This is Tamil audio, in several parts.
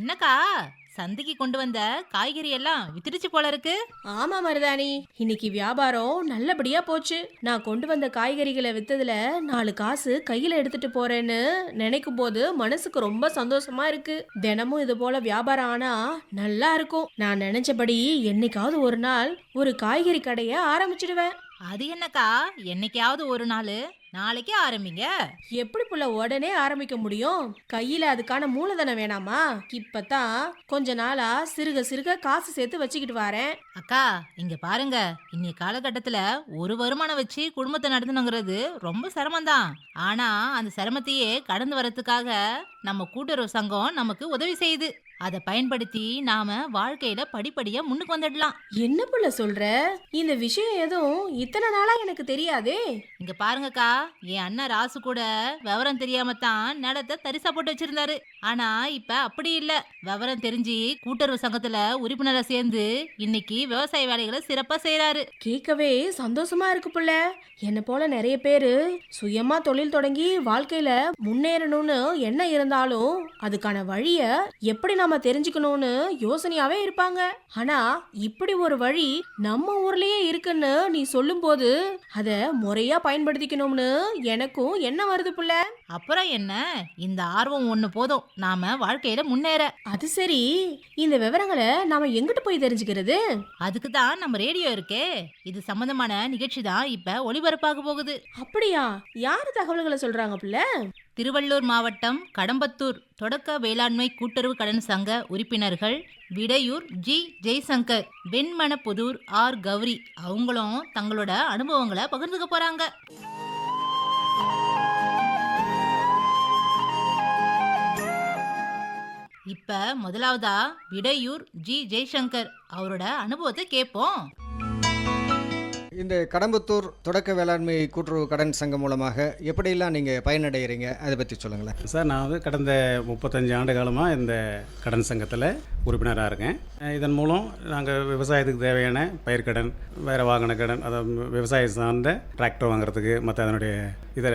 என்னக்கா? சந்தைக்கு கொண்டு வந்த காய்கறி எல்லாம் வித்துடுச்சு போல இருக்கு ஆமா மருதாணி. இன்னைக்கு வியாபாரம் நல்லபடியா போச்சு. நான் கொண்டு வந்த காய்கறிகளை வித்ததுல நாலு காசு கையில எடுத்துட்டு போறேன்னு நினைக்கும் போது மனசுக்கு ரொம்ப சந்தோஷமா இருக்கு. தினமும் இது போல வியாபாரம் ஆனா நல்லா இருக்கும். நான் நினைச்சபடி என்னைக்காவது ஒரு நாள் ஒரு காய்கறி கடைய ஆரம்பிச்சிடுவேன். அது என்னக்கா? என்னைக்காவது ஒரு நாள்? நாளைக்கே ஆரம்பிங்க. எப்படி புள்ள உடனே ஆரம்பிக்க முடியும்? கையில அதுக்கான மூலதனம் வேணாமா? இப்பதான் கொஞ்ச நாளா சிறுக சிறுக காசு சேர்த்து வச்சுக்கிட்டு வரேன். அக்கா இங்க பாருங்க. இன்னைய காலகட்டத்துல ஒரு வருமானம் வச்சு குடும்பத்தை நடத்தணுங்கிறது ரொம்ப சிரமம்தான். ஆனா அந்த சிரமத்தையே கடந்து வரதுக்காக நம்ம கூட்டுறவு சங்கம் நமக்கு உதவி செய்யுது. அதை பயன்படுத்தி நாம வாழ்க்கையில படிப்படியா முன்னுக்கு வந்துடலாம். என்ன புள்ள சொல்ற? இந்த விஷயம் எதுவும் இத்தனை நாளா எனக்கு தெரியாதே. இங்க பாருங்கக்கா என் அண்ணன் ராசு கூட விவரம் தெரியாம தான் நிலத்தை தரிசா போட்டு வச்சிருந்தாரு. ஆனா இப்ப அப்படி இல்ல. விவரம் தெரிஞ்சு கூட்டுறவு சங்கத்துல உறுப்பினரை சேர்ந்து இன்னைக்கு விவசாய வேலைகளை சிறப்பா செய்யறாரு கேட்கவே சந்தோஷமா இருக்கு புள்ள. என்ன போல நிறைய பேரு சுயமா தொழில் தொடங்கி வாழ்க்கையில முன்னேறணும்னு என்ன இருந்தாலும் அதுக்கான வழிய எப்படி நாம தெரிஞ்சுக்கணும்னு யோசனையாவே இருப்பாங்க. ஆனா இப்படி ஒரு வழி நம்ம ஊர்லயே இருக்குன்னு நீ சொல்லும்போது அத முறையா பயன்படுத்திக்கணும்னு எனக்கும் என்ன வருது புள்ள. அப்புறம் என்ன? இந்த ஆர்வம் ஒண்ணு போதும். நாம வாழ்க்கையில முன்னேற. அது சரி. இந்த விவரங்களை நாம எங்கிட்டு போய் தெரிஞ்சுக்கிறது? அதுக்கு தான் நம்ம ரேடியோ இருக்கே. இது சம்பந்தமான நிகழ்ச்சி தான் இப்ப ஒளிபரப்பாக போகுது. அப்படியா? யாரு தகவல்களை சொல்றாங்க புள்ள? திருவள்ளூர் மாவட்டம் கடம்பத்தூர். தொடக்க வேளாண்மை கூட்டுறவு கடன் சங்க உறுப்பினர்கள் விடையூர் ஜி. ஜெய்சங்கர் வெண்மனப்புதூர் ஆர். கௌரி. அவங்களும் தங்களோட அனுபவங்களை பகிர்ந்துக்க போறாங்க. இப்ப முதலாவதா விடையூர் ஜி. ஜெய்சங்கர் அவரோட அனுபவத்தை கேட்போம் இந்த கடம்பத்தூர் தொடக்க வேளாண்மை கூட்டுறவு கடன் சங்கம் மூலமாக எப்படியெல்லாம் நீங்கள் பயனடைகிறீங்க? அதை பற்றி சொல்லுங்களேன். சார் நான் வந்து கடந்த முப்பத்தஞ்சு ஆண்டு காலமாக இந்த கடன் சங்கத்தில் உறுப்பினராக இருக்கேன். இதன் மூலம் நாங்கள் விவசாயத்துக்கு தேவையான பயிர்க்கடன் வேறு வாகன கடன் அதாவது விவசாயம் சார்ந்த டிராக்டர் வாங்குறதுக்கு மற்ற அதனுடைய இதர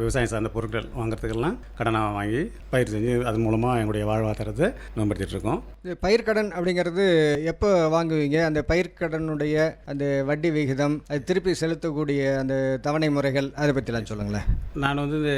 விவசாயம் சார்ந்த பொருட்கள் வாங்குறதுக்கெல்லாம் கடனாக வாங்கி பயிர் செஞ்சு அதன் மூலமாக எங்களுடைய வாழ்வாதாரத்தை மேம்படுத்திட்டு இருக்கோம். இந்த பயிர்க்கடன் அப்படிங்கிறது எப்போ வாங்குவீங்க? அந்த பயிர்க்கடனுடைய அந்த வட்டி விகிதம் அது திருப்பி செலுத்தக்கூடிய அந்த தவணை முறைகள் அதை பற்றிலாம் சொல்லுங்களேன். நான் வந்து இந்த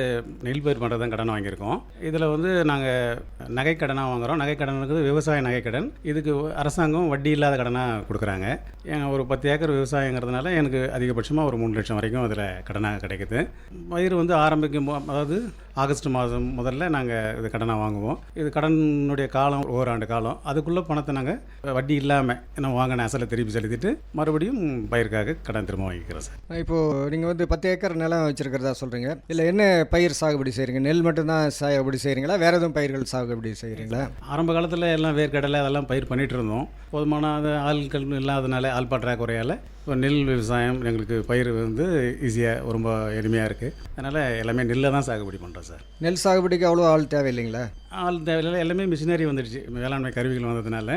நெல் பயிர் பண்ணுறது தான் கடன் வாங்கியிருக்கோம். இதில் வந்து நாங்கள் நகைக்கடனாக வாங்குகிறோம் நகைக்கடனுக்கு விவசாய நகைக்கடன். இதுக்கு அரசாங்கம் வட்டி இல்லாத கடனாக கொடுக்குறாங்க. எங்க ஒரு பத்து ஏக்கர் விவசாயங்கிறதுனால எனக்கு அதிகபட்சமாக ஒரு மூணு லட்சம் வரைக்கும் அதில் கடனாக கிடைக்குது. பயிர் வந்து ஆரம்பிக்கும் போ- அதாவது ஆகஸ்ட் மாதம் முதல்ல நாங்கள் இது கடனாக வாங்குவோம். இது கடனுடைய காலம் ஓராண்டு காலம். அதுக்குள்ளே பணத்தை நாங்கள் வட்டி இல்லாமல் நம்ம வாங்கின அசலை திருப்பி செலுத்திட்டு மறுபடியும் பயிருக்காக கடன் திரும்ப வாங்கிக்கிறோம் சார். இப்போது நீங்கள் வந்து பத்து ஏக்கர் நிலம் வச்சுருக்கிறதா சொல்கிறீங்க இல்லை என்ன பயிர் சாகுபடி செய்கிறீங்க நெல் மட்டும்தான் சாகுபடி செய்கிறீங்களா வேறு எதுவும் பயிர்கள் சாகுபடி செய்கிறீங்களா ஆரம்ப காலத்தில் எல்லாம் வேர்க்கடலை அதெல்லாம் பயிர் பண்ணிட்டு இருந்தோம். போதுமான அது ஆட்கள் இல்லாதனால ஆள் பற்றாக்குறையால் நெல் விவசாயம் எங்களுக்கு பயிர் வந்து ஈஸியாக ரொம்ப எளிமையாக இருக்குது அதனால் எல்லாமே நெல்லை தான் சாகுபடி பண்ணுறோம் சார். நெல் சாகுபடிக்கு அவ்வளோ ஆள் தேவையில்லைங்களா? ஆள் தேவையில்லை எல்லாமே மிஷினரி வந்துடுச்சு. வேளாண்மை கருவிகள் வந்ததுனால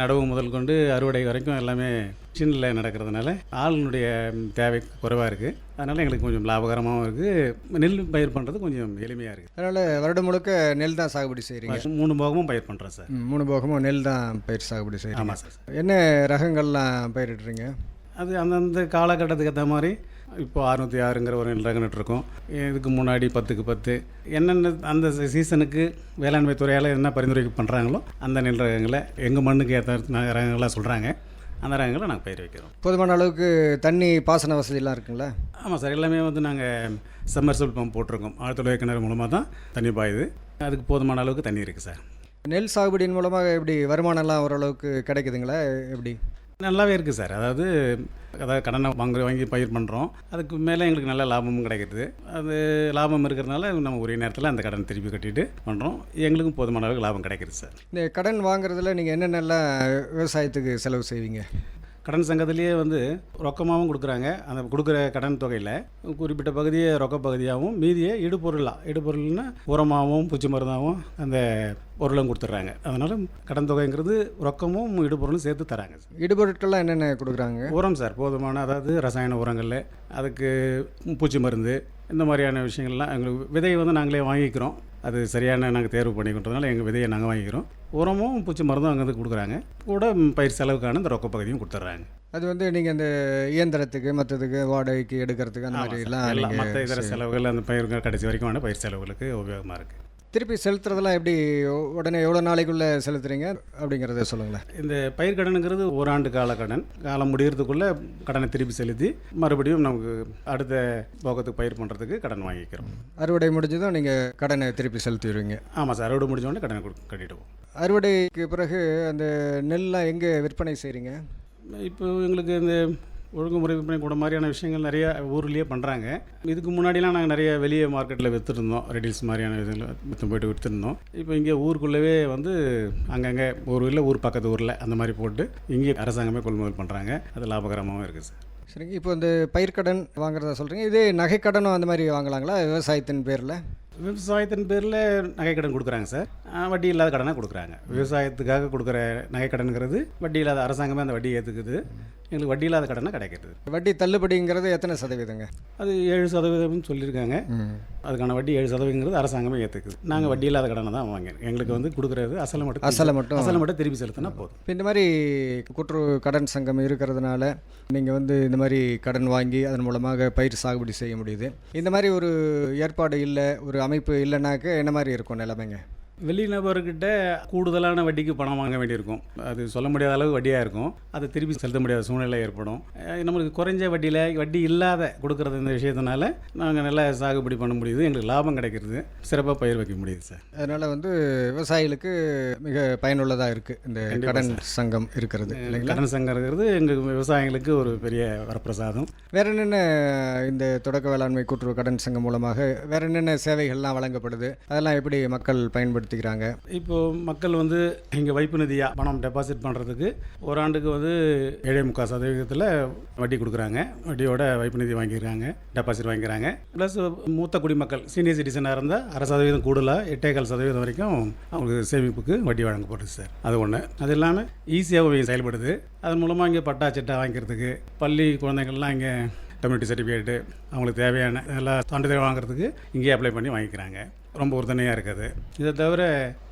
நடவு முதல் கொண்டு அறுவடை வரைக்கும் எல்லாமே மிஷினில் நடக்கிறதுனால ஆளுனுடைய தேவை குறைவாக இருக்குது அதனால் எங்களுக்கு கொஞ்சம் லாபகரமாகவும் இருக்குது நெல் பயிர் பண்ணுறது கொஞ்சம் எளிமையாக இருக்குது அதனால் வருடம் முழுக்க நெல் தான் சாகுபடி செய்கிறீங்க மூணு போகமும் பயிர் பண்ணுறோம் சார். மூணு போகமும் நெல் தான் பயிர் சாகுபடி செய்கிறீங்க ஆமாம் சார். என்ன ரகங்கள்லாம் பயிரிடுறீங்க? அது அந்தந்த காலகட்டத்துக்கு ஏற்ற மாதிரி இப்போ அறுநூற்றி ஆறுங்கிற ஒரு நெல் ரகம் நட்டுருக்கோம் இதுக்கு முன்னாடி பத்துக்கு பத்து. என்னென்ன அந்த சீசனுக்கு வேளாண்மை துறையால் என்ன பரிந்துரை பண்ணுறாங்களோ அந்த நெல் ரகங்களை எங்கள் மண்ணுக்கு ஏற்ற ரகங்களாக சொல்கிறாங்க அந்த ரகங்களை நாங்கள் பயிர் வைக்கிறோம். போதுமான அளவுக்கு தண்ணி பாசன வசதியெல்லாம் இருக்குங்களா? ஆமாம் சார் எல்லாமே வந்து நாங்கள் சம்மர்சல் பம்ப் போட்டிருக்கோம். ஆழ்துளை கிணறு மூலமாக தான் தண்ணி பாயுது. அதுக்கு போதுமான அளவுக்கு தண்ணி இருக்குது சார். நெல் சாகுபடியின் மூலமாக எப்படி வருமானம்லாம் ஓரளவுக்கு கிடைக்குதுங்களா? எப்படி? நல்லாவே இருக்குது சார். அதாவது அதாவது கடனை வாங்க வாங்கி பயிர் பண்ணுறோம் அதுக்கு மேலே எங்களுக்கு நல்ல லாபமும் கிடைக்கிது. அது லாபம் இருக்கிறதுனால நம்ம ஒரே நேரத்தில் அந்த கடன் திருப்பி கட்டிட்டு பண்ணுறோம் எங்களுக்கும் போதுமான அளவுக்கு லாபம் கிடைக்குது சார். இந்த கடன் வாங்குறதுல நீங்கள் என்னென்னலாம் விவசாயத்துக்கு செலவு செய்வீங்க? கடன் சங்கத்திலேயே வந்து ரொக்கமாகவும் கொடுக்குறாங்க. அந்த கொடுக்குற கடன் தொகையில் குறிப்பிட்ட பகுதியை ரொக்க பகுதியாகவும் மீதியை இடுபொருளாக இடுபொருள்னா உரமாகவும் பூச்சி மருந்தாகவும் அந்த பொருளும் கொடுத்துட்றாங்க. அதனால் கடன் தொகைங்கிறது ரொக்கமும் இடுபொருளும் சேர்த்து தராங்க. இடுபொருட்கள்லாம் என்னென்ன கொடுக்குறாங்க? உரம் சார் போதுமான அதாவது ரசாயன உரங்கள் அதுக்கு பூச்சி மருந்து இந்த மாதிரியான விஷயங்கள்லாம் எங்களுக்கு விதையை வந்து நாங்களே வாங்கிக்கிறோம். அது சரியான நாங்கள் தேர்வு பண்ணிக்கிட்டதுனால எங்கள் விதையை நாங்கள் வாங்கிக்கிறோம். உரமும் பூச்சி மருந்தும் அங்கேருந்து கொடுக்குறாங்க. கூட பயிர் செலவுக்கான இந்த ரொக்க பகுதியும் கொடுத்துட்றாங்க. அது வந்து நீங்கள் இந்த இயந்திரத்துக்கு மற்றதுக்கு வாடகைக்கு எடுக்கிறதுக்கு அந்த மாதிரிலாம் எல்லாம் மற்ற இதர செலவுகள் அந்த பயிர்கள் கடைசி வரைக்கும் பயிர் செலவுகளுக்கு உபயோகமாக இருக்குது திருப்பி செலுத்துறதெல்லாம் எப்படி உடனே எவ்வளோ நாளைக்குள்ளே செலுத்துறீங்க அப்படிங்கிறத சொல்லுங்களேன். இந்த பயிர் கடனுங்கிறது ஓராண்டு கால கடன். காலம் முடியறதுக்குள்ளே கடனை திருப்பி செலுத்தி மறுபடியும் நமக்கு அடுத்த போகத்துக்கு பயிர் பண்ணுறதுக்கு கடன் வாங்கிக்கிறோம். அறுவடை முடிஞ்சதும் நீங்கள் கடனை திருப்பி செலுத்திடுவீங்க. ஆமாம் சார் அறுவடை முடிஞ்ச உடனே கடனை கொடு- கட்டிடுவோம். அறுவடைக்கு பிறகு அந்த நெல்லாம் எங்கே விற்பனை செய்கிறீங்க இப்போ எங்களுக்கு இந்த ஒழுங்குமுறை விற்பனை கூட மாதிரியான விஷயங்கள் நிறைய ஊர்லேயே பண்ணுறாங்க இதுக்கு முன்னாடிலாம் நாங்கள் நிறைய வெளியே மார்க்கெட்டில் விற்றுருந்தோம் ரெடில்ஸ் மாதிரியான இதுகளை விற்று போயிட்டு விற்றுருந்தோம் இப்போ இங்கே ஊருக்குள்ளவே வந்து அங்கங்கே ஒரு இல்லை ஊர் பக்கத்து ஊரில் அந்த மாதிரி போட்டு இங்கே அரசாங்கமே கொள்முதல் பண்ணுறாங்க அது லாபகரமாகவும் இருக்குது சார். சரிங்க. இப்போ இந்த பயிர்க்கடன் வாங்குறதா சொல்கிறீங்க இதே நகைக்கடனும் அந்த மாதிரி வாங்கலாங்களா? விவசாயத்தின் பேரில்? விவசாயத்தின் பேரில் நகைக்கடன் கொடுக்குறாங்க சார். வட்டி இல்லாத கடனாக கொடுக்குறாங்க. விவசாயத்துக்காக கொடுக்குற நகைக்கடனுங்கிறது வட்டி இல்லாத அரசாங்கமே அந்த வட்டி ஏற்றுக்குது எங்களுக்கு வட்டி இல்லாத கடனாக கிடைக்கிறது. வட்டி தள்ளுபடிங்கிறது எத்தனை சதவீதங்க? அது ஏழு சதவீதம்னு சொல்லியிருக்காங்க. அதுக்கான வட்டி ஏழு சதவீதங்கிறது அரசாங்கமே ஏற்றுக்குது நாங்கள் வட்டி இல்லாத கடனை தான் வாங்கினோம் எங்களுக்கு வந்து கொடுக்குறது அசலை மட்டும் அசலை மட்டும். அசலை மட்டும் திருப்பி செலுத்தினா போதும். இந்த மாதிரி கூட்டுறவு கடன் சங்கம் இருக்கிறதுனால நீங்கள் வந்து இந்த மாதிரி கடன் வாங்கி அதன் மூலமாக பயிர் சாகுபடி செய்ய முடியுது. இந்த மாதிரி ஒரு ஏற்பாடு இல்லை ஒரு அமைப்பு இல்லைனாக்க என்ன மாதிரி இருக்கும் நிலைமைங்க? வெளிநபர்கிட்ட கூடுதலான வட்டிக்கு பணம் வாங்க வேண்டியிருக்கும். அது சொல்ல முடியாத அளவு வட்டியாக இருக்கும். அதை திருப்பி செலுத்த முடியாத சூழ்நிலை ஏற்படும். நம்மளுக்கு குறைஞ்ச வட்டியில் வட்டி இல்லாத கொடுக்குறது இந்த விஷயத்தினால நாங்கள் நல்லா சாகுபடி பண்ண முடியுது. எங்களுக்கு லாபம் கிடைக்கிறது. சிறப்பாக பயிர் வைக்க முடியுது சார். அதனால் வந்து விவசாயிகளுக்கு மிக பயனுள்ளதாக இருக்குது இந்த கடன் சங்கம் இருக்கிறது கடன் சங்கங்கிறது எங்கள் விவசாயிகளுக்கு ஒரு பெரிய வரப்பிரசாதம். வேற என்னென்ன இந்த தொடக்க வேளாண்மை கூட்டுறவு கடன் சங்கம் மூலமாக வேற என்னென்ன சேவைகள்லாம் வழங்கப்படுது? அதெல்லாம் எப்படி மக்கள் பயன்படுத்திக்கிறாங்க இப்போ மக்கள் வந்து இங்கே வைப்பு நிதியாக பணம் டெபாசிட் பண்ணுறதுக்கு ஒரு ஆண்டுக்கு வந்து ஏழே முக்கால் சதவீதத்தில் வட்டி கொடுக்குறாங்க. வட்டியோட வைப்பு நிதி வாங்கிக்கிறாங்க டெபாசிட் வாங்கிக்கிறாங்க. ப்ளஸ் மூத்த குடிமக்கள் சீனியர் சிட்டிசனாக இருந்தால் அரை சதவீதம் கூடுதலாக எட்டேகால் சதவீதம் வரைக்கும் அவங்களுக்கு சேமிப்புக்கு வட்டி வழங்கப்படுது சார். அது ஒன்று அது இல்லாமல் ஈஸியாகவும் செயல்படுது. அதன் மூலமாக இங்கே பட்டா சிட்டா வாங்கிக்கிறதுக்கு பள்ளி குழந்தைங்கள்லாம் இங்கே கம்யூனிட்டி சர்டிஃபிகேட்டு அவங்களுக்கு தேவையான எல்லா சான்றிதழ் வாங்குறதுக்கு இங்கேயே அப்ளை பண்ணி வாங்கிக்கிறாங்க. ரொம்ப உறுதுணையாக இருக்குது. இதை தவிர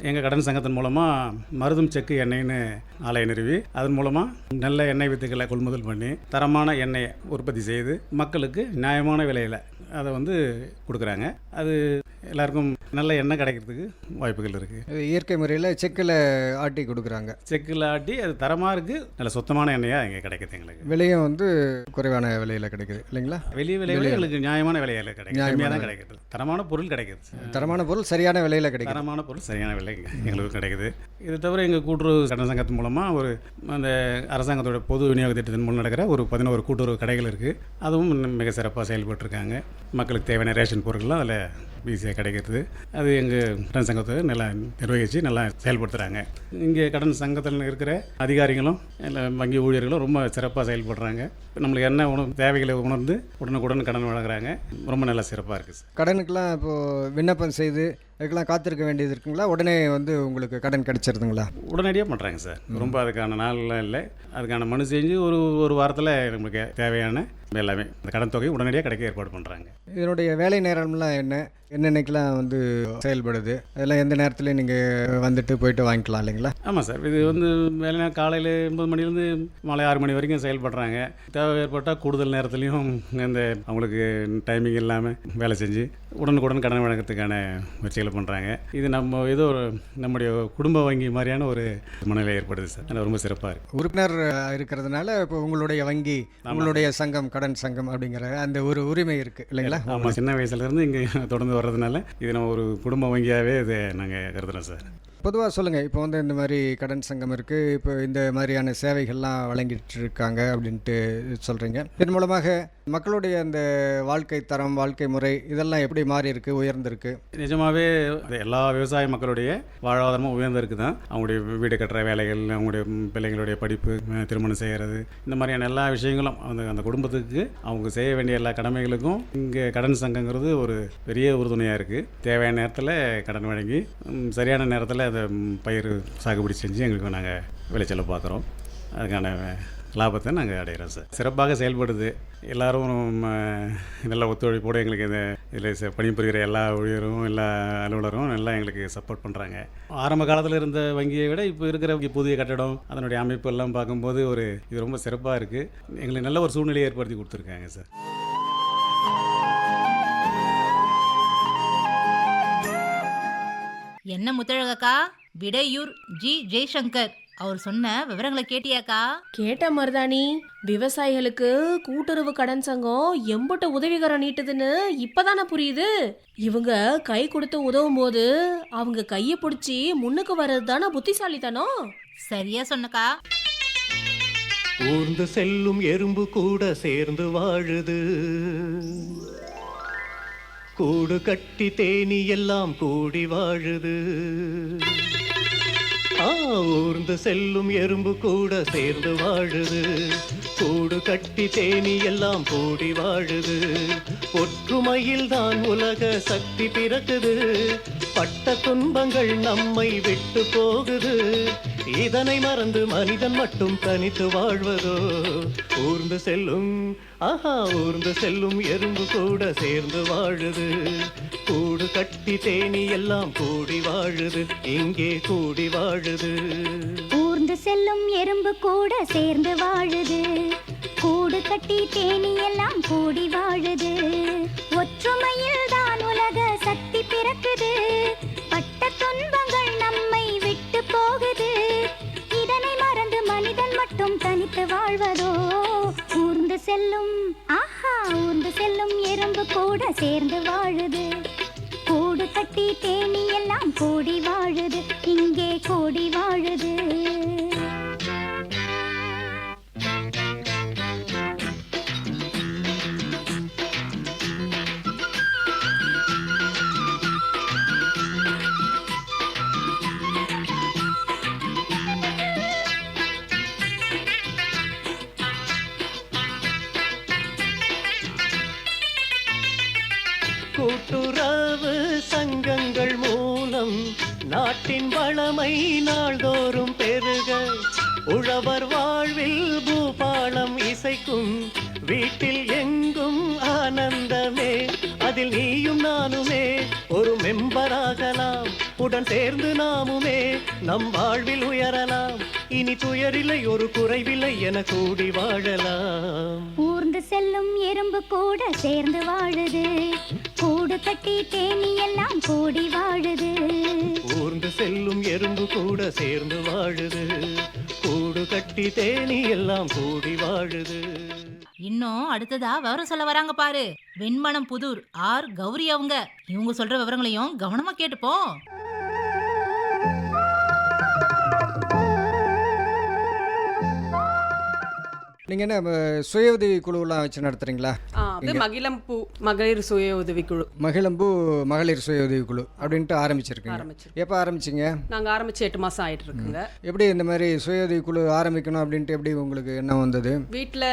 எங்கள் கடன் சங்கத்தின் மூலமாக மருதும் செக்கு எண்ணெய்னு ஆலை நிறுவி அதன் மூலமாக நல்ல எண்ணெய் வித்துக்களை கொள்முதல் பண்ணி தரமான எண்ணெயை உற்பத்தி செய்து மக்களுக்கு நியாயமான விலையில் அதை வந்து கொடுக்குறாங்க. அது எல்லாருக்கும் நல்ல எண்ணெய் கிடைக்கிறதுக்கு வாய்ப்புகள் இருக்குது இயற்கை முறையில் செக்கில் ஆட்டி கொடுக்குறாங்க. செக்கில் ஆட்டி அது தரமாக இருக்குது நல்ல சுத்தமான எண்ணெயாக இங்கே கிடைக்குது எங்களுக்கு. விலையும் வந்து குறைவான விலையில் கிடைக்குது இல்லைங்களா? வெளியே விலை விட எங்களுக்கு நியாயமான விலையில் கிடைக்கும் நியாயமான கம்மியாக தான் கிடைக்குது. தரமான பொருள் கிடைக்குது. தரமான பொருள் சரியான விலையில் கிடைக்குது. தரமான பொருள் சரியான விலை எங்களுக்கு கிடைக்குது. இது தவிர எங்கள் கூட்டுறவு கடன் சங்கத்தின் மூலமாக ஒரு அந்த அரசாங்கத்தோட பொது விநியோக திட்டத்தின் மூலம் நடக்கிற ஒரு பதினோரு கூட்டுறவு கடைகள் இருக்குது அதுவும் மிக சிறப்பாக செயல்பட்டுருக்காங்க மக்களுக்கு தேவையான ரேஷன் பொருட்கள்லாம் அதில் ஈஸியாக கிடைக்கிறது. அது எங்கள் கடன் சங்கத்தை நல்லா நிர்வகித்து நல்லா செயல்படுத்துகிறாங்க இங்கே கடன் சங்கத்தில் இருக்கிற அதிகாரிகளும் வங்கி ஊழியர்களும் ரொம்ப சிறப்பாக செயல்படுறாங்க. நம்மளுக்கு என்ன உணவு தேவைகளை உணர்ந்து உடனுக்குடன் கடன் வழங்குறாங்க. ரொம்ப நல்லா சிறப்பாக இருக்குது சார். கடனுக்கெல்லாம் இப்போது விண்ணப்பம் செய்து அதுக்கெல்லாம் காத்திருக்க வேண்டியது இருக்குங்களா? உடனே வந்து உங்களுக்கு கடன் கிடைச்சிருதுங்களா? உடனடியாக பண்ணுறாங்க சார். ரொம்ப அதுக்கான நாள்லாம் இல்லை. அதுக்கான மனு செஞ்சு ஒரு ஒரு வாரத்தில் நமக்கு தேவையான எல்லாமே இந்த கடன் தொகை உடனடியாக கிடைக்க ஏற்பாடு பண்ணுறாங்க இதனுடைய வேலை நேரம்லாம் என்ன? என்னென்னைக்கெல்லாம் வந்து செயல்படுது? அதெல்லாம் எந்த நேரத்துலையும் நீங்கள் வந்துட்டு போயிட்டு வாங்கிக்கலாம் இல்லைங்களா? ஆமாம் சார். இது வந்து வேலைனா காலையில் ஒன்பது மணிலேருந்து மாலை ஆறு மணி வரைக்கும் செயல்படுறாங்க. தேவை ஏற்பட்டால் கூடுதல் நேரத்துலையும் இந்த அவங்களுக்கு டைமிங் இல்லாமல் வேலை செஞ்சு உடனுக்குடன் கடன் வழங்கத்துக்கான முயற்சிகளை பண்ணுறாங்க இது நம்ம ஏதோ ஒரு நம்முடைய குடும்ப வங்கி மாதிரியான ஒரு மனநிலை ஏற்படுது சார். அது ரொம்ப சிறப்பாக இருக்குது உறுப்பினர் இருக்கிறதுனால இப்போ உங்களுடைய வங்கி உங்களுடைய சங்கம் கடன் சங்கம் அப்படிங்கிற அந்த ஒரு உரிமை இருக்குது இல்லைங்களா? ஆமாம் சின்ன வயசுலேருந்து இங்கே தொடர்ந்து வர்றதுனால இது நம்ம ஒரு குடும்ப வங்கியாகவே இதை நாங்கள் கருதுகிறோம் சார். பொதுவாக சொல்லுங்கள் இப்போ வந்து இந்த மாதிரி கடன் சங்கம் இருக்குது இப்போ இந்த மாதிரியான சேவைகள்லாம் வழங்கிட்டு இருக்காங்க அப்படின்ட்டு சொல்கிறீங்க இதன் மூலமாக மக்களுடைய அந்த வாழ்க்கை தரம் வாழ்க்கை முறை இதெல்லாம் எப்படி மாறி இருக்கு உயர்ந்திருக்கு? நிஜமாகவே அது எல்லா விவசாய மக்களுடைய வாழ்வாதாரமும் உயர்ந்திருக்கு தான் அவங்களுடைய வீடு கட்டுற வேலைகள் அவங்களுடைய பிள்ளைங்களுடைய படிப்பு திருமணம் செய்கிறது இந்த மாதிரியான எல்லா விஷயங்களும் அந்த அந்த குடும்பத்துக்கு அவங்க செய்ய வேண்டிய எல்லா கடமைகளுக்கும் இங்கே கடன் சங்கங்கிறது ஒரு பெரிய உறுதுணையாக இருக்குது தேவையான நேரத்தில் கடன் வழங்கி சரியான நேரத்தில் அதை பயிர் சாகுபடி செஞ்சு எங்களுக்கு நாங்கள் விளைச்சலை பார்க்குறோம் அதுக்கான லாபத்தை நாங்கள் அடைகிறோம் சார். சிறப்பாக செயல்படுது. எல்லோரும் நல்ல ஒத்துழைப்போடு எங்களுக்கு இந்த இதில் ச- பணிபுரிகிற எல்லா ஊழியரும் எல்லா அலுவலரும் நல்லா எங்களுக்கு சப்போர்ட் பண்ணுறாங்க ஆரம்ப காலத்தில் இருந்த வங்கியை விட இப்போ இருக்கிற வங்கி புதிய கட்டடம் அதனுடைய அமைப்பு எல்லாம் பார்க்கும்போது ஒரு இது ரொம்ப சிறப்பாக இருக்குது எங்களுக்கு நல்ல ஒரு சூழ்நிலையை ஏற்படுத்தி கொடுத்துருக்காங்க சார். என்ன முத்தழகக்கா? விடையூர் ஜி. ஜெய்சங்கர். அவர் சொன்ன விவரங்களை கேட்டியாக்கா? கேட்ட மருதாணி விவசாயிகளுக்கு கூட்டுறவு கடன் சங்கம் எம்புட்ட உதவிகரம் நீட்டுதுன்னு இப்பதானே புரியுது? இவங்க கை கொடுத்து உதவும் போது அவங்க கையை பிடிச்சி முன்னுக்கு வர்றது தானே புத்திசாலித்தனம்? சரியா சொன்னக்கா. ஊர்ந்து செல்லும் எறும்பு கூட சேர்ந்து வாழுது. கூடு கட்டி தேனி எல்லாம் கூடி வாழுது. ஆ ஊர்ந்து செல்லும் எறும்பு கூட சேர்ந்து வாழுது. கூடு கட்டி தேனி எல்லாம் கூடி வாழுது. ஒற்றுமையில் தான் உலக சக்தி பிறக்குது. பட்ட துன்பங்கள் நம்மை விட்டு போகுது. இதனை மறந்து மனிதன் மட்டும் தனித்து வாழ்வதோ? ஊர்ந்து செல்லும் ஆஹா ஊர்ந்து செல்லும் எறும்பு கூட சேர்ந்து வாழுது. கூடு கட்டி தேனி எல்லாம் கூடி வாழுது இங்கே கூடி வாழுது. ஊர்ந்து செல்லும் எறும்பு கூட சேர்ந்து வாழுது. கூடு கட்டி தேனி எல்லாம் கூடி வாழுது. ஒற்றுமையில் தான் உலக சக்தி பிறக்குது. மட்டும் வாழ்வதோ? ஊர்ந்து செல்லும் ஆஹா ஊர்ந்து செல்லும் எறும்பு கூட சேர்ந்து வாழுது. கூடு கட்டி தேனி எல்லாம் கூடி வாழுது. துயரில்லை ஒரு குறைவில்லை என கூடி வாழலாம். ஊர்ந்து செல்லும் எறும்பு கூட சேர்ந்து வாழுது. கூடு கட்டி தேனி எல்லாம் கூடி வாழுது. ஊர்ந்து செல்லும் எறும்பு கூட சேர்ந்து வாழுது. கூடு கட்டி தேனி எல்லாம் கூடி வாழுது. இன்னும் அடுத்ததா விவரம் சொல்ல வராங்க பாரு. வெண்மனம் புதூர் ஆர் கௌரி அவங்க. இவங்க சொல்ற விவரங்களையும் கவனமா கேட்டுப்போம். நீங்கள் என்ன சுய உதவி குழுவெல்லாம் வச்சு நடத்துகிறீங்களா ஆ, அது மகிழம்பூ மகளிர் சுய உதவிக்குழு மகிழம்பூ மகளிர் சுய உதவி குழு அப்படின்ட்டு ஆரம்பிச்சிருக்கீங்க. ஆரம்பிச்சிருக்கோம். எப்போ ஆரம்பிச்சிங்க? நாங்கள் ஆரம்பிச்சு எட்டு மாதம் ஆயிட்டு இருக்குங்க எப்படி இந்த மாதிரி சுய உதவி குழு ஆரம்பிக்கணும் அப்படின்ட்டு எப்படி உங்களுக்கு எண்ணம் வந்தது? வீட்டில்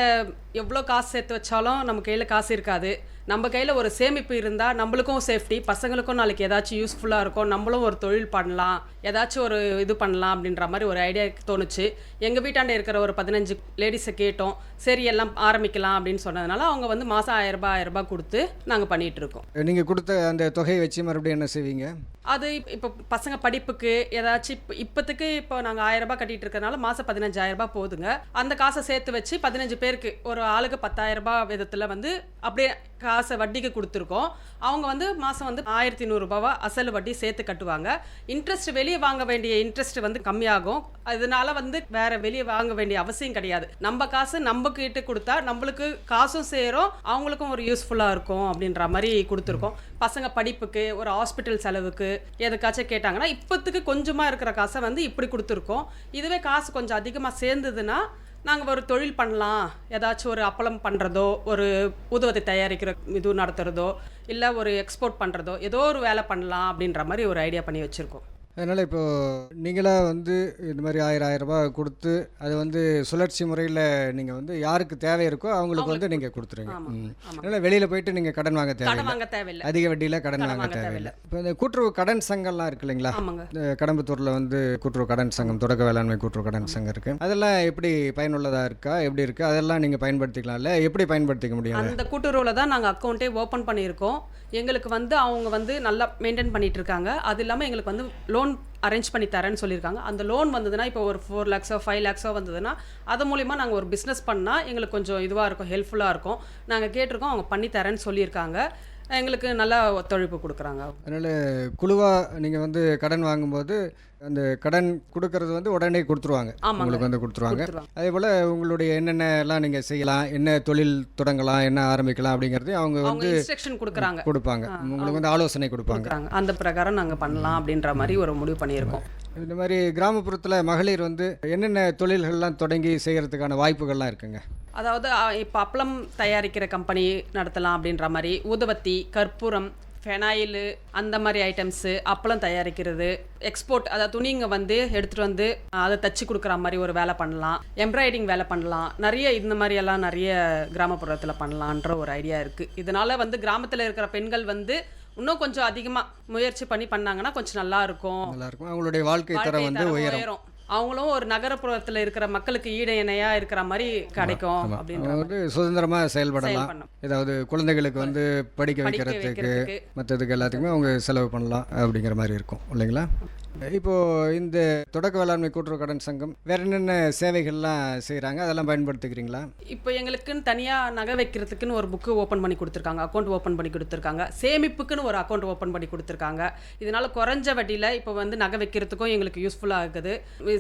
எவ்வளோ காசு சேர்த்து வச்சாலும் நம்ம கையில் காசு இருக்காது. நம்ம கையில் ஒரு சேமிப்பு இருந்தால் நம்மளுக்கும் சேஃப்டி பசங்களுக்கும் நாளைக்கு ஏதாச்சும் யூஸ்ஃபுல்லாக இருக்கும். நம்மளும் ஒரு தொழில் பண்ணலாம். ஏதாச்சும் ஒரு இது பண்ணலாம் அப்படின்ற மாதிரி ஒரு ஐடியா தோணுச்சு. எங்கள் வீட்டாண்ட இருக்கிற ஒரு பதினஞ்சு லேடிஸை கேட்டோம். சரி எல்லாம் ஆரம்பிக்கலாம் அப்படின்னு சொன்னதுனால அவங்க வந்து மாதம் ஆயிரம் ரூபாய் ஆயிரம் ரூபாய் கொடுத்து நாங்கள் பண்ணிகிட்டு இருக்கோம். நீங்கள் கொடுத்த அந்த தொகையை வச்சு மறுபடியும் என்ன செய்வீங்க? அது இப்போ பசங்க படிப்புக்கு ஏதாச்சும் இப்போ இப்போத்துக்கு இப்போ நாங்கள் ஆயிரம் ரூபாய் கட்டிட்டு இருக்கிறனால மாதம் பதினஞ்சாயிரம் ரூபாய் போதுங்க. அந்த காசை சேர்த்து வச்சு பதினஞ்சு பேருக்கு ஒரு ஆளுக்கு பத்தாயிரம் ரூபாய் விதத்தில் வந்து அப்படியே காசை வட்டிக்கு கொடுத்துருக்கோம். அவங்க வந்து மாதம் வந்து ஆயிரத்தி நூறுரூபாவா அசல் வட்டி சேர்த்து கட்டுவாங்க. இன்ட்ரெஸ்ட் வெளியே வாங்க வேண்டிய இன்ட்ரெஸ்ட் வந்து கம்மியாகும். அதனால வந்து வேற வெளியே வாங்க வேண்டிய அவசியம் கிடையாது. நம்ம காசு நம்ம கிட்ட கொடுத்தா நம்மளுக்கு காசும் சேரும் அவங்களுக்கும் ஒரு யூஸ்ஃபுல்லாக இருக்கும் அப்படின்ற மாதிரி கொடுத்துருக்கோம். பசங்க படிப்புக்கு ஒரு ஹாஸ்பிட்டல் செலவுக்கு எதுக்காச்சும் கேட்டாங்கன்னா இப்போத்துக்கு கொஞ்சமாக இருக்கிற காசை வந்து இப்படி கொடுத்துருக்கோம். இதுவே காசு கொஞ்சம் அதிகமாக சேர்ந்ததுன்னா நாங்கள் ஒரு தொழில் பண்ணலாம். ஏதாச்சும் ஒரு அப்பளம் பண்ணுறதோ ஒரு ஊதுவத்தி தயாரிக்கிற இது நடத்துகிறதோ இல்லை ஒரு எக்ஸ்போர்ட் பண்ணுறதோ ஏதோ ஒரு வேலை பண்ணலாம் அப்படின்ற மாதிரி ஒரு ஐடியா பண்ணி வச்சுருக்கோம். அதனால் இப்போது நீங்களாக வந்து இந்த மாதிரி ஆயிரம் ரூபாய் கொடுத்து அது வந்து சுழற்சி முறையில் நீங்கள் வந்து யாருக்கு தேவை இருக்கோ அவங்களுக்கு வந்து நீங்கள் கொடுத்துருங்க. அதனால் வெளியில் போயிட்டு நீங்கள் கடன் வாங்க தேவையில்லை. அதிக வட்டியில் கடன் வாங்க தேவையில்லை. இப்போ இந்த கூட்டுறவு கடன் சங்கம்லாம் இருக்கு இல்லைங்களா? இந்த கடம்பத்தூரில் வந்து கூட்டுறவு கடன் சங்கம் தொடக்க வேளாண்மை கூட்டுறவு கடன் சங்கம் இருக்குது அதெல்லாம் எப்படி பயனுள்ளதாக இருக்கா? எப்படி இருக்குது அதெல்லாம் நீங்கள் பயன்படுத்திக்கலாம்ல எப்படி பயன்படுத்திக்க முடியும்? அந்த கூட்டுறவில் தான் நாங்கள் அக்கௌண்ட்டே ஓப்பன் பண்ணியிருக்கோம். எங்களுக்கு வந்து அவங்க வந்து நல்லா மெயின்டைன் பண்ணிட்டு இருக்காங்க. அது இல்லாமல் எங்களுக்கு வந்து லோன் லோன் அரேஞ்ச் பண்ணி தரேன்னு சொல்லியிருக்காங்க. அந்த லோன் வந்ததுன்னா இப்போ ஒரு ஃபோர் லேக்ஸோ ஃபைவ் லேக்ஸோ வந்ததுன்னா அது மூலிமா நாங்கள் ஒரு பிஸ்னஸ் பண்ணால் எங்களுக்கு கொஞ்சம் இதுவாக இருக்கும் ஹெல்ப்ஃபுல்லாக இருக்கும். நாங்கள் கேட்டிருக்கோம் அவங்க பண்ணி தரேன்னு சொல்லியிருக்காங்க. எங்களுக்கு நல்லா ஒத்துழைப்பு கொடுக்குறாங்க அதனால் குழுவாக நீங்கள் வந்து கடன் வாங்கும்போது அந்த கடன் கொடுக்கறது வந்து உடனே கொடுத்துருவாங்க. உங்களுக்கு வந்து கொடுத்துருவாங்க. அதே போல் உங்களுடைய என்னென்ன எல்லாம் நீங்கள் செய்யலாம் என்ன தொழில் தொடங்கலாம் என்ன ஆரம்பிக்கலாம் அப்படிங்கிறதையும் அவங்க வந்து இன்ஸ்ட்ரக்ஷன் கொடுக்குறாங்க. கொடுப்பாங்க. உங்களுக்கு வந்து ஆலோசனை கொடுப்பாங்க. அந்த பிரகாரம் நாங்கள் பண்ணலாம் அப்படின்ற மாதிரி ஒரு முடிவு பண்ணியிருக்கோம். இந்த மாதிரி கிராமப்புறத்தில் மகளிர் வந்து என்னென்ன தொழில்கள்லாம் தொடங்கி செய்கிறதுக்கான வாய்ப்புகள்லாம் இருக்குங்க? அதாவது இப்போ அப்பளம் தயாரிக்கிற கம்பெனி நடத்தலாம் அப்படின்ற மாதிரி ஊதுவத்தி கற்பூரம் ஃபெனாயிலு அந்த மாதிரி ஐட்டம்ஸு அப்பளம் தயாரிக்கிறது எக்ஸ்போர்ட் அதாவது துணிங்க வந்து எடுத்துகிட்டு வந்து அதை தச்சு கொடுக்குற மாதிரி ஒரு வேலை பண்ணலாம் எம்ப்ராய்டிங் வேலை பண்ணலாம் நிறைய இந்த மாதிரியெல்லாம் நிறைய கிராமப்புறத்தில் பண்ணலான்ற ஒரு ஐடியா இருக்குது இதனால் வந்து கிராமத்தில் இருக்கிற பெண்கள் வந்து இன்னும் கொஞ்சம் அதிகமாக முயற்சி பண்ணி பண்ணாங்கன்னா கொஞ்சம் நல்லா இருக்கும் நல்லா இருக்கும் அவங்களுடைய வாழ்க்கை தரம் வந்து உயரும். அவங்களும் ஒரு நகரப்புறத்தில் இருக்கிற மக்களுக்கு ஈடு இணையா இருக்கிற மாதிரி கிடைக்கும் அவங்க வந்து சுதந்திரமாக செயல்படலாம். ஏதாவது குழந்தைகளுக்கு வந்து படிக்க வைக்கிறதுக்கு மற்றதுக்கு எல்லாத்துக்குமே அவங்க செலவு பண்ணலாம் அப்படிங்கிற மாதிரி இருக்கும். இல்லைங்களா? இப்போ இந்த தொடக்க வேளாண்மை கூட்டுறவு கடன் சங்கம் வேற என்னென்ன சேவைகள்லாம் செய்கிறாங்க அதெல்லாம் பயன்படுத்திக்கிறீங்களா? இப்போ எங்களுக்குன்னு தனியாக நகை வைக்கிறதுக்குன்னு ஒரு புக்கு ஓப்பன் பண்ணி கொடுத்துருக்காங்க. அக்கௌண்ட் ஓப்பன் பண்ணி கொடுத்துருக்காங்க. சேமிப்புக்குன்னு ஒரு அக்கௌண்ட் ஓப்பன் பண்ணி கொடுத்துருக்காங்க. இதனால் குறைஞ்ச வட்டியில் இப்போ வந்து நகை வைக்கிறதுக்கும் எங்களுக்கு யூஸ்ஃபுல்லாக இருக்குது.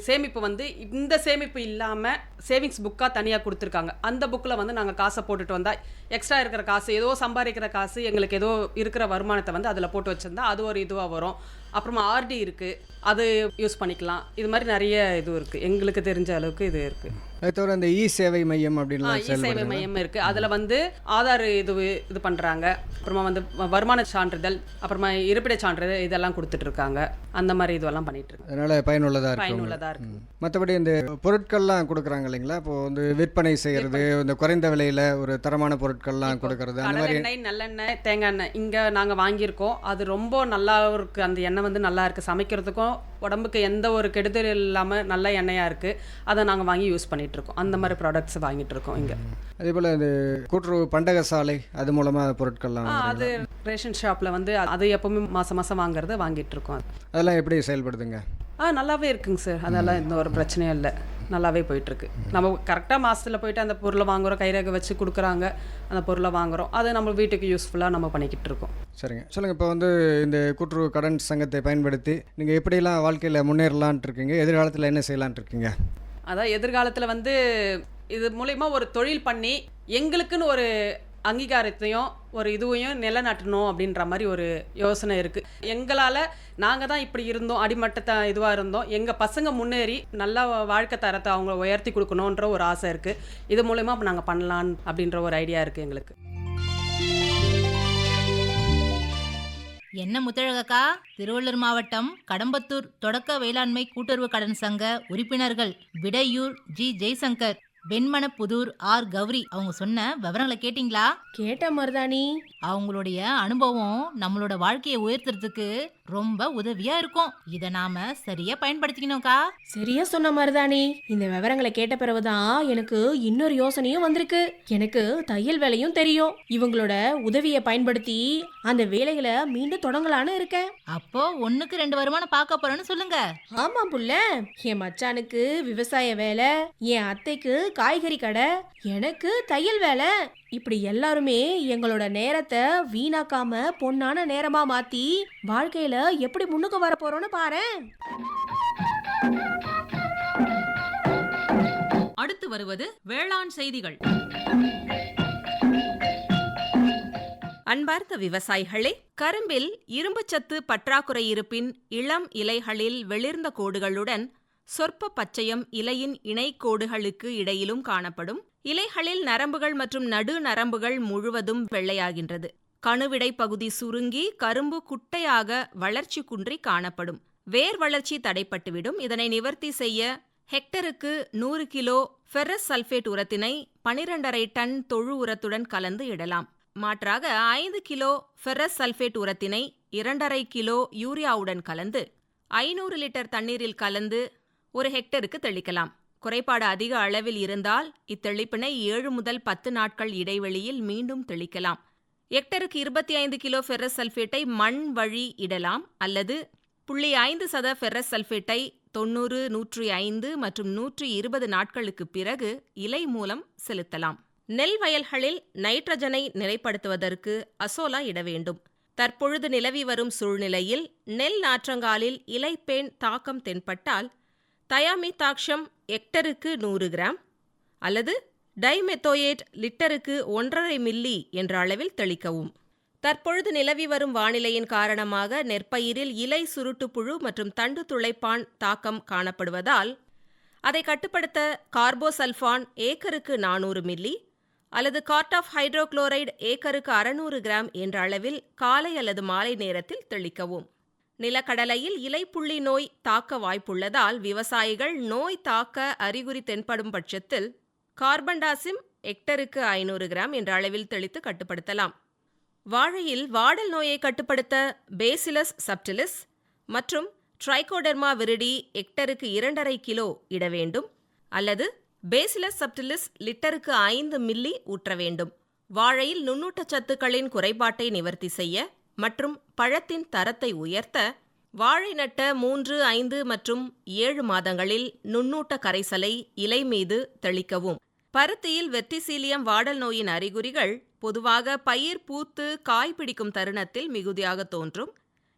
சேமிப்பு வந்து இந்த சேமிப்பு இல்லாமல் சேவிங்ஸ் புக்காக தனியாக கொடுத்துருக்காங்க. அந்த புக்கில் வந்து நாங்கள் காசை போட்டுட்டு வந்தால் எக்ஸ்ட்ரா இருக்கிற காசு ஏதோ சம்பாதிக்கிற காசு எங்களுக்கு ஏதோ இருக்கிற வருமானத்தை வந்து அதில் போட்டு வச்சிருந்தா அது ஒரு இதுவாக வரும். அப்புறமா ஆர்டி இருக்குது அது யூஸ் பண்ணிக்கலாம். இது மாதிரி நிறைய இது இருக்குது எங்களுக்கு தெரிஞ்ச அளவுக்கு இது இருக்குது தவிர இந்த இ சேவை மையம் ஆ, அப்படின்லாம் இ சேவை மையம் இருக்கு. அதுல வந்து ஆதார் இது இது பண்றாங்க. அப்புறமா வந்து வருமான சான்றிதழ் அப்புறமா இருப்பிட சான்றிதழ் இதெல்லாம் கொடுத்துட்டு இருக்காங்க. அந்த மாதிரி இதுவெல்லாம் பண்ணிட்டு இருக்காங்க. அதனால பயனுள்ளதாக இருக்கும் பயனுள்ளதா இருக்கு. மற்றபடி இந்த பொருட்கள்லாம் கொடுக்குறாங்க இல்லைங்களா? இப்போ வந்து விற்பனை செய்கிறது இந்த குறைந்த விலையில் ஒரு தரமான பொருட்கள்லாம் கொடுக்கறது அந்த மாதிரி கடலெண்ணெய் நல்லெண்ணெய் தேங்காய் எண்ணெய் இங்க நாங்க வாங்கியிருக்கோம். அது ரொம்ப நல்லா இருக்கு. அந்த எண்ணெய் வந்து நல்லா இருக்கு. சமைக்கிறதுக்கும் உடம்புக்கு எந்த ஒரு கெடுதல் இல்லாம நல்ல எண்ணெயா இருக்கு. அதை நாங்க வாங்கி யூஸ் பண்ணிட்டு இருக்கோம் அந்த மாதிரி ப்ராடக்ட்ஸ் வாங்கிட்டு இருக்கோம் இங்க. அதே போல் இந்த கூட்டுறவு பண்டக சாலை அது மூலமாக பொருட்கள்லாம்? அது ரேஷன் ஷாப்ல வந்து அது எப்பவுமே மாசம் மாசம் வாங்குறத வாங்கிட்டு இருக்கோம் அதெல்லாம் எப்படி செயல்படுதுங்க? ஆ நல்லாவே இருக்குங்க சார் அதெல்லாம் எந்த ஒரு பிரச்சனையும் இல்லை. நல்லாவே போயிட்டுருக்கு. நம்ம கரெக்டாக மாதத்தில் போயிட்டு அந்த பொருளை வாங்குறோம் கைரேகை வச்சு கொடுக்குறாங்க அந்த பொருளை வாங்குறோம். அதை நம்ம வீட்டுக்கு யூஸ்ஃபுல்லாக நம்ம பண்ணிக்கிட்டு இருக்கோம். சரிங்க. சொல்லுங்கள் இப்போ வந்து இந்த கூட்டுறவு கடன் சங்கத்தை பயன்படுத்தி நீங்கள் எப்படிலாம் வாழ்க்கையில் முன்னேறலான்ட்டு இருக்கீங்க? எதிர்காலத்தில் என்ன செய்யலான்ட்டு இருக்கீங்க? அதான் எதிர்காலத்தில் வந்து இது மூலயமா ஒரு தொழில் பண்ணி எங்களுக்குன்னு ஒரு அங்கீகாரத்தையும் ஒரு இதுவையும் நிலநாட்டணும் அப்படின்ற மாதிரி ஒரு யோசனை இருக்குது எங்களால் நாங்கள் தான் இப்படி இருந்தோம் அடிமட்டத்தை இதுவாக இருந்தோம். எங்கள் பசங்க முன்னேறி நல்ல வாழ்க்கை தரத்தை அவங்கள உயர்த்தி கொடுக்கணுன்ற ஒரு ஆசை இருக்குது இது மூலயமா நாங்கள் பண்ணலான் அப்படின்ற ஒரு ஐடியா இருக்குது எங்களுக்கு. என்ன முத்தழகக்கா? திருவள்ளூர் மாவட்டம் கடம்பத்தூர் தொடக்க வேளாண்மை கூட்டுறவு கடன் சங்க உறுப்பினர்கள் விடையூர் ஜி. ஜெய்சங்கர். வெண்மனப்புதூர் ஆர் கௌரி அவங்க சொன்ன விவரங்களை கேட்டிங்களா? கேட்ட மருதாணி. அவங்களுடைய அனுபவம் நம்மளோட வாழ்க்கையை உயர்த்துறதுக்கு ரொம்ப உதவியா இருக்கும். இத நாம சரியா பயன்படுத்திக்கணும்க்கா. சரியா சொன்ன மருதாணி இந்த விவரங்களை கேட்ட பிறகுதான் எனக்கு இன்னொரு யோசனையும் வந்திருக்கு. எனக்கு தையல் வேலையும் தெரியும். இவங்களோட உதவியை பயன்படுத்தி அந்த வேலைகளை மீண்டும் தொடங்கலான்னு இருக்கேன். அப்போ ஒண்ணுக்கு ரெண்டு வருமானம் பார்க்க போறேன்னு சொல்லுங்க. ஆமா புள்ள. என் மச்சானுக்கு விவசாய வேலை என் அத்தைக்கு காய்கறி கடை எனக்கு தையல் வேலை இப்படி எல்லாருமே எங்களோட நேரத்தை வீணாக்காம பொன்னான நேரமா மாத்தி வாழ்க்கையில எப்படி முன்னுக்கு வர போறோம்னு பாரேன் அடுத்து வருவது வேளாண் செய்திகள். அன்பார்ந்த விவசாயிகளே கரும்பில் இரும்புச்சத்து பற்றாக்குறை இருப்பின் இளம் இலைகளில் வெளிர்ந்த கோடுகளுடன் சொற்ப பச்சையம் இலையின் இணைக்கோடுகளுக்கு இடையிலும் காணப்படும். இலைகளில் நரம்புகள் மற்றும் நடு நரம்புகள் முழுவதும் வெள்ளையாகின்றது. கணுவிடை பகுதி சுருங்கி கரும்பு குட்டையாக வளர்ச்சி குன்றி காணப்படும். வேர் வளர்ச்சி தடைப்பட்டுவிடும். இதனை நிவர்த்தி செய்ய ஹெக்டருக்கு நூறு கிலோ ஃபெரஸ் சல்ஃபேட் உரத்தினை பனிரெண்டரை டன் தொழு உரத்துடன் கலந்து இடலாம். மாற்றாக ஐந்து கிலோ ஃபெரஸ் சல்ஃபேட் உரத்தினை இரண்டரை கிலோ யூரியாவுடன் கலந்து ஐநூறு லிட்டர் தண்ணீரில் கலந்து ஒரு ஹெக்டருக்கு தெளிக்கலாம். குறைபாடு அதிக அளவில் இருந்தால் இத்தெளிப்பினை ஏழு முதல் பத்து நாட்கள் இடைவெளியில் மீண்டும் தெளிக்கலாம். ஹெக்டருக்கு இருபத்தி ஐந்து கிலோ ஃபெரஸ் சல்ஃபேட்டை மண் வழி இடலாம் அல்லது புள்ளி ஐந்து சத ஃபெரஸ் சல்ஃபேட்டை தொண்ணூறு நூற்றி ஐந்து மற்றும் நூற்றி இருபது நாட்களுக்கு பிறகு இலை மூலம் செலுத்தலாம். நெல் வயல்களில் நைட்ரஜனை நிலைப்படுத்துவதற்கு அசோலா இட வேண்டும். தற்பொழுது நிலவி வரும் சூழ்நிலையில் நெல் நாற்றங்காலில் இலைப்பேன் தாக்கம் தென்பட்டால் தயாமிதாக்ஷம் ஹெக்டருக்கு நூறு கிராம் அல்லது டைமெத்தோயேட் லிட்டருக்கு ஒன்றரை மில்லி என்ற அளவில் தெளிக்கவும். தற்பொழுது நிலவி வரும் வானிலையின் காரணமாக நெற்பயிரில் இலை சுருட்டுப்புழு மற்றும் தண்டு துளைப்பான் தாக்கம் காணப்படுவதால் அதை கட்டுப்படுத்த கார்போசல்ஃபான் ஏக்கருக்கு நானூறு மில்லி அல்லது கார்ட் ஆஃப் ஹைட்ரோக்ளோரைடு ஏக்கருக்கு அறநூறு கிராம் என்ற அளவில் காலை அல்லது மாலை நேரத்தில் தெளிக்கவும். நிலக்கடலையில் இலைப்புள்ளி நோய் தாக்க வாய்ப்புள்ளதால் விவசாயிகள் நோய் தாக்க அறிகுறி தென்படும் பட்சத்தில் கார்பன்டாசிம் ஹெக்டருக்கு ஐநூறு கிராம் என்ற அளவில் தெளித்து கட்டுப்படுத்தலாம். வாழையில் வாடல் நோயை கட்டுப்படுத்த பேசிலஸ் சப்டிலிஸ் மற்றும் ட்ரைகோடெர்மா விரிடி ஹெக்டருக்கு இரண்டரை கிலோ இட வேண்டும் அல்லது பேசிலஸ் சப்டிலிஸ் லிட்டருக்கு ஐந்து மில்லி ஊற்ற வேண்டும். வாழையில் நுண்ணூட்டச்சத்துக்களின் குறைபாட்டை நிவர்த்தி செய்ய மற்றும் பழத்தின் தரத்தை உயர்த்த வாழை நட்ட மூன்று ஐந்து மற்றும் ஏழு மாதங்களில் நுண்ணூட்ட கரைசலை இலை மீது தெளிக்கவும். பருத்தியில் வெர்டிசீலியம் வாடல் நோயின் அறிகுறிகள் பொதுவாக பயிர் பூத்து காய் பிடிக்கும் தருணத்தில் மிகுதியாக தோன்றும்.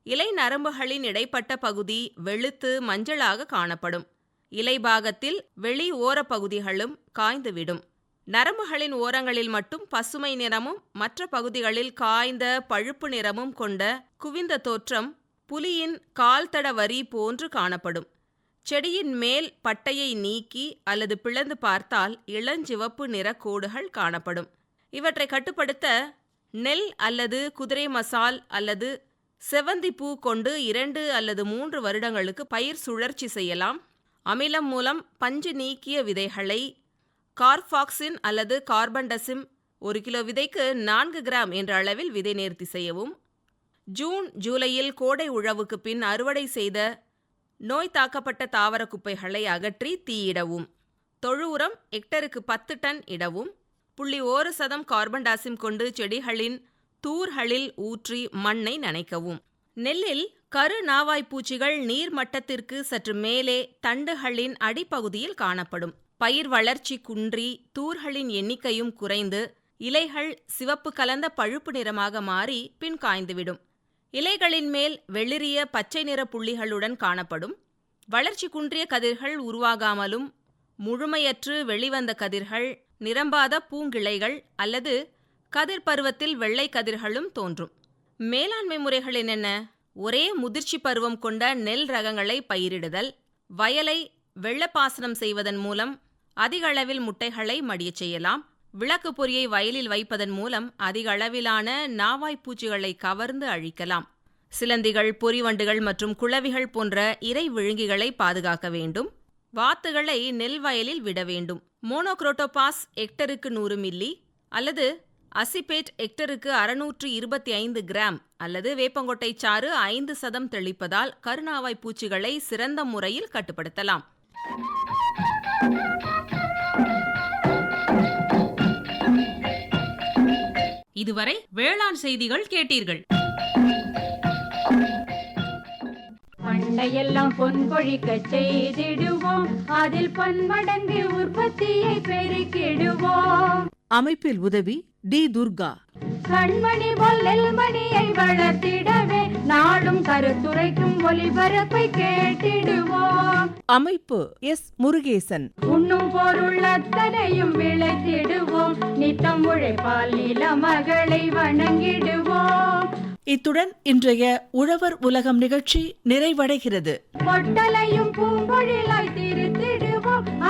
இலை நரம்புகளின் இடைப்பட்ட பகுதி வெளுத்து மஞ்சளாக காணப்படும். இலை பாகத்தில் வெளி ஓரப் பகுதிகளும் காய்ந்துவிடும். நரம்புகளின் ஓரங்களில் மட்டும் பசுமை நிறமும் மற்ற பகுதிகளில் காய்ந்த பழுப்பு நிறமும் கொண்ட குவிந்த தோற்றம் புலியின் கால்தட வரி போன்று காணப்படும். செடியின் மேல் பட்டையை நீக்கி அல்லது பிளந்து பார்த்தால் இளஞ்சிவப்பு நிற கோடுகள் காணப்படும். இவற்றை கட்டுப்படுத்த நெல் அல்லது குதிரை மசால் அல்லது செவந்தி பூ கொண்டு இரண்டு அல்லது மூன்று வருடங்களுக்கு பயிர் சுழற்சி செய்யலாம். அமிலம் மூலம் பஞ்சு நீக்கிய விதைகளை கார்பாக்சின் அல்லது கார்பன்டசிம் ஒரு கிலோ விதைக்கு நான்கு கிராம் என்ற அளவில் விதை நேர்த்தி செய்யவும். ஜூன் ஜூலையில் கோடை உழவுக்கு பின் அறுவடை செய்த நோய் தாக்கப்பட்ட தாவர குப்பைகளை அகற்றி தீயிடவும். தொழு உரம் ஹெக்டருக்கு பத்து டன் இடவும். புள்ளி ஓரு சதம் கார்பன் டாசிம் கொண்டு செடிகளின் தூர்களில் ஊற்றி மண்ணை நனைக்கவும். நெல்லில் கரு நாவாய் பூச்சிகள் நீர் மட்டத்திற்கு சற்று மேலே தண்டுகளின் அடிப்பகுதியில் காணப்படும். பயிர் வளர்ச்சி குன்றி தூர்களின் எண்ணிக்கையும் குறைந்து இலைகள் சிவப்பு கலந்த பழுப்பு நிறமாக மாறி பின் காய்ந்துவிடும். இலைகளின் மேல் வெளிரிய பச்சை நிற புள்ளிகளுடன் காணப்படும். வளர்ச்சி குன்றிய கதிர்கள் உருவாகாமலும் முழுமையற்று வெளிவந்த கதிர்கள் நிரம்பாத பூங்கிளைகள் அல்லது கதிர் பருவத்தில் வெள்ளை கதிர்களும் தோன்றும். மேலாண்மை முறைகள் என்னென்ன ஒரே முதிர்ச்சி பருவம் கொண்ட நெல் ரகங்களை பயிரிடுதல் வயலை வெள்ளப்பாசனம் செய்வதன் மூலம் அதிக அளவில் முட்டைகளை மடியச் செய்யலாம். விளக்கு பொறியை வயலில் வைப்பதன் மூலம் அதிக அளவிலான நாவாய் பூச்சிகளை கவர்ந்து அழிக்கலாம். சிலந்திகள் பொறிவண்டுகள் மற்றும் குளவிகள் போன்ற இறை விழுங்கிகளை பாதுகாக்க வேண்டும். வாத்துகளை நெல் வயலில் விட வேண்டும். மோனோக்ரோட்டோபாஸ் ஹெக்டருக்கு நூறு மில்லி அல்லது அசிபேட் ஹெக்டருக்கு அறுநூற்று இருபத்தி ஐந்து கிராம் அல்லது வேப்பங்கொட்டை சாறு ஐந்து சதம் தெளிப்பதால் கருணாவாய் பூச்சிகளை சிறந்த முறையில் கட்டுப்படுத்தலாம். இதுவரை வேளாண் செய்திகள் கேட்டீர்கள். பண்டையெல்லாம் பொன் கொழிக்க செய்திடுவோம். அதில் பன்மடங்கு உற்பத்தியை பெருக்கிடுவோம். அமைப்பில் உதவி டி துர்கா. கண்மணி பொல்லல் மணியை வளர்த்திடவே நாடும் கருத்துரைக்கும் ஒளிபரப்பை கேட்டிடுவோம். அமைப்பு எஸ் முருகேசன். உண்ணும் பொருள் அத்தனையும் விளைத்திடுவோம். நித்தம் உழைப்பால் நில மகளை வணங்கிடுவோம். இத்துடன் இன்றைய உழவர் உலகம் நிகழ்ச்சி நிறைவடைகிறது. பொட்டலையும் திருத்திடுவோம்